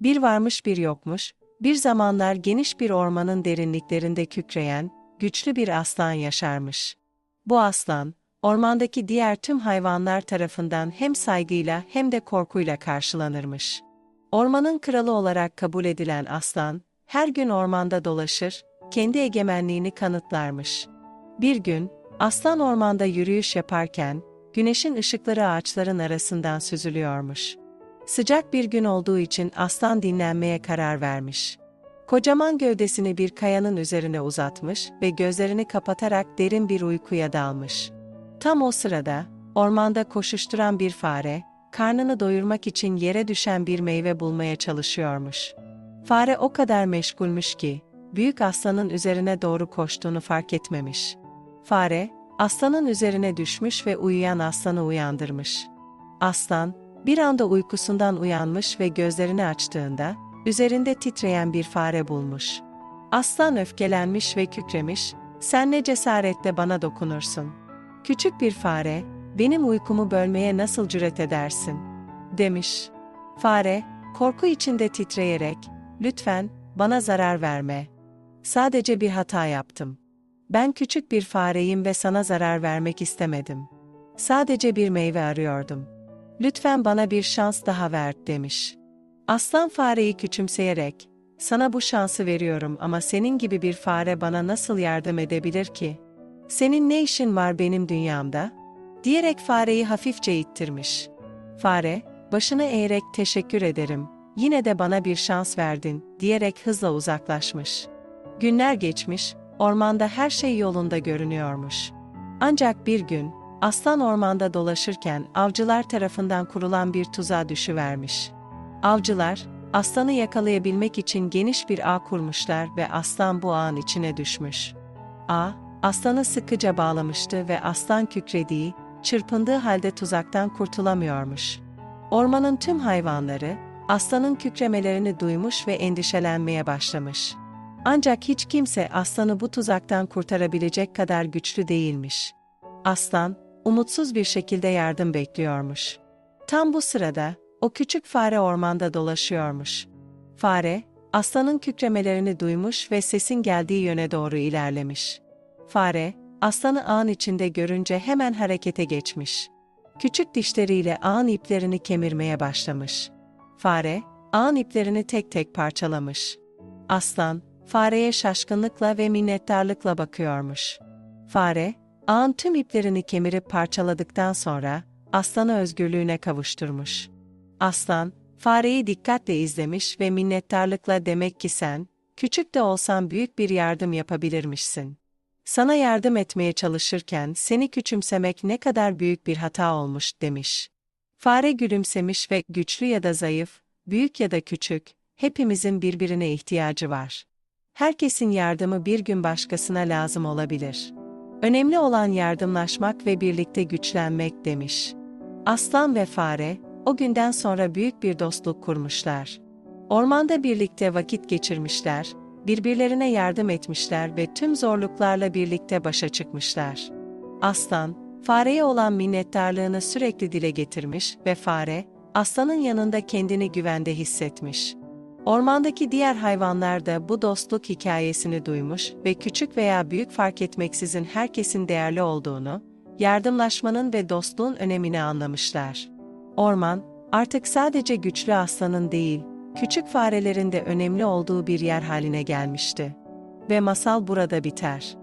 Bir varmış bir yokmuş, bir zamanlar geniş bir ormanın derinliklerinde kükreyen, güçlü bir aslan yaşarmış. Bu aslan, ormandaki diğer tüm hayvanlar tarafından hem saygıyla hem de korkuyla karşılanırmış. Ormanın kralı olarak kabul edilen aslan, her gün ormanda dolaşır, kendi egemenliğini kanıtlarmış. Bir gün, aslan ormanda yürüyüş yaparken, güneşin ışıkları ağaçların arasından süzülüyormuş. Sıcak bir gün olduğu için aslan dinlenmeye karar vermiş. Kocaman gövdesini bir kayanın üzerine uzatmış ve gözlerini kapatarak derin bir uykuya dalmış. Tam o sırada, ormanda koşuşturan bir fare, karnını doyurmak için yere düşen bir meyve bulmaya çalışıyormuş. Fare o kadar meşgulmüş ki, büyük aslanın üzerine doğru koştuğunu fark etmemiş. Fare, aslanın üzerine düşmüş ve uyuyan aslanı uyandırmış. Aslan, bir anda uykusundan uyanmış ve gözlerini açtığında, üzerinde titreyen bir fare bulmuş. Aslan öfkelenmiş ve kükremiş, sen ne cesaretle bana dokunursun. Küçük bir fare, benim uykumu bölmeye nasıl cüret edersin? demiş. Fare, korku içinde titreyerek, lütfen, bana zarar verme. Sadece bir hata yaptım. Ben küçük bir fareyim ve sana zarar vermek istemedim. Sadece bir meyve arıyordum. Lütfen bana bir şans daha ver, demiş. Aslan fareyi küçümseyerek, sana bu şansı veriyorum ama senin gibi bir fare bana nasıl yardım edebilir ki? Senin ne işin var benim dünyamda? Diyerek fareyi hafifçe ittirmiş. Fare, başını eğerek teşekkür ederim, yine de bana bir şans verdin, diyerek hızla uzaklaşmış. Günler geçmiş, ormanda her şey yolunda görünüyormuş. Ancak bir gün, aslan ormanda dolaşırken avcılar tarafından kurulan bir tuzağa düşüvermiş. Avcılar, aslanı yakalayabilmek için geniş bir ağ kurmuşlar ve aslan bu ağın içine düşmüş. Ağ, aslanı sıkıca bağlamıştı ve aslan kükrediği, çırpındığı halde tuzaktan kurtulamıyormuş. Ormanın tüm hayvanları, aslanın kükremelerini duymuş ve endişelenmeye başlamış. Ancak hiç kimse aslanı bu tuzaktan kurtarabilecek kadar güçlü değilmiş. Aslan, umutsuz bir şekilde yardım bekliyormuş. Tam bu sırada, o küçük fare ormanda dolaşıyormuş. Fare, aslanın kükremelerini duymuş ve sesin geldiği yöne doğru ilerlemiş. Fare, aslanı ağın içinde görünce hemen harekete geçmiş. Küçük dişleriyle ağın iplerini kemirmeye başlamış. Fare, ağın iplerini tek tek parçalamış. Aslan, fareye şaşkınlıkla ve minnettarlıkla bakıyormuş. Fare, ağın tüm iplerini kemirip parçaladıktan sonra, aslanı özgürlüğüne kavuşturmuş. Aslan, fareyi dikkatle izlemiş ve minnettarlıkla demek ki sen, küçük de olsan büyük bir yardım yapabilirmişsin. Sana yardım etmeye çalışırken seni küçümsemek ne kadar büyük bir hata olmuş demiş. Fare gülümsemiş ve güçlü ya da zayıf, büyük ya da küçük, hepimizin birbirine ihtiyacı var. Herkesin yardımı bir gün başkasına lazım olabilir. Önemli olan yardımlaşmak ve birlikte güçlenmek demiş. Aslan ve fare, o günden sonra büyük bir dostluk kurmuşlar. Ormanda birlikte vakit geçirmişler, birbirlerine yardım etmişler ve tüm zorluklarla birlikte başa çıkmışlar. Aslan, fareye olan minnettarlığını sürekli dile getirmiş ve fare, aslanın yanında kendini güvende hissetmiş. Ormandaki diğer hayvanlar da bu dostluk hikayesini duymuş ve küçük veya büyük fark etmeksizin herkesin değerli olduğunu, yardımlaşmanın ve dostluğun önemini anlamışlar. Orman, artık sadece güçlü aslanın değil, küçük farelerin de önemli olduğu bir yer haline gelmişti. Ve masal burada biter.